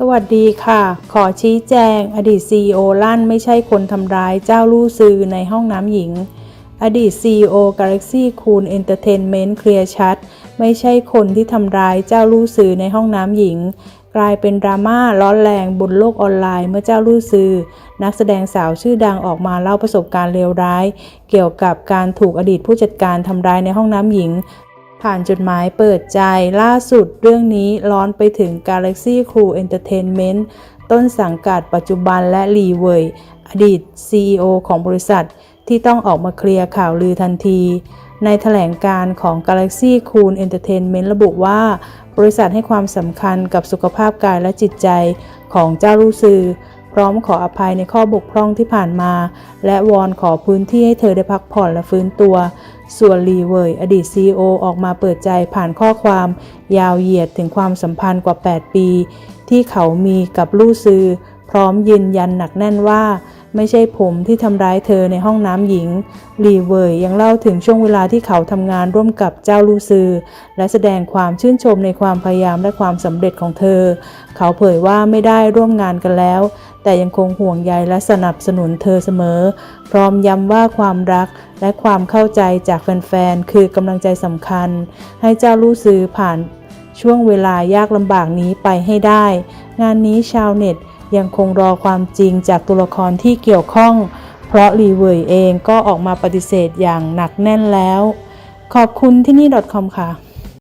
สวัสดีค่ะ ขอชี้แจง อดีต CEO ลั่นไม่ใช่คนทำร้ายเจ้าลู่ซือในห้องน้ำหญิง อดีต CEO Galaxy Cool Entertainment เคลียร์ชัด ไม่ใช่คนที่ทำร้ายเจ้าลู่ซือในห้องน้ำหญิง กลายเป็นดราม่าร้อนแรงบนโลกออนไลน์เมื่อเจ้าลู่ซือ นักแสดงสาวชื่อดังออกมาเล่าประสบการณ์เลวร้าย เกี่ยวกับการถูกอดีตผู้จัดการทำร้ายในห้องน้ำหญิง ผ่านจดหมายเปิดใจล่าสุดเรื่องนี้ร้อนไปถึง Galaxy Crew Entertainment ต้นสังกัดปัจจุบันและลีเวยอดีต CEO ของบริษัทที่ต้องออกมาเคลียร์ข่าวลือทันที ในแถลงการของ Galaxy Cool Entertainment ระบุว่า บริษัทให้ความสำคัญกับสุขภาพกายและจิตใจของเจ้าลูซือ พร้อมขออภัยในข้อบกพร่องที่ผ่านมา และวอนขอพื้นที่ให้เธอได้พักผ่อนและฟื้นตัว ส่วนลีเวยอดีต CEO ออกมาเปิดใจผ่านข้อความยาวเหยียดถึงความสัมพันธ์กว่า 8 ปี ที่เขามีกับลู่ซือ พร้อมยืนยันหนักแน่นว่า ไม่ใช่ผมที่ทำร้ายเธอในห้องน้ำหญิง ลีเวยยังเล่าถึงช่วงเวลาที่เขาทำงานร่วมกับเจ้าลูซือ และแสดงความชื่นชมในความพยายามและความสำเร็จของเธอ เขาเผยว่าไม่ได้ร่วมงานกันแล้ว แต่ยังคงห่วงใยและสนับสนุนเธอเสมอ พร้อมย้ำว่าความรักและความเข้าใจจากแฟนๆ คือกำลังใจสำคัญ ให้เจ้าลู่ซื้อผ่านช่วงเวลายากลำบากนี้ไปให้ได้ งานนี้ชาวเน็ตยังคงรอความจริงจากตัวละครที่เกี่ยวข้อง เพราะลีเวยเองก็ออกมาปฏิเสธอย่างหนักแน่นแล้ว ขอบคุณที่นี่ .com ค่ะ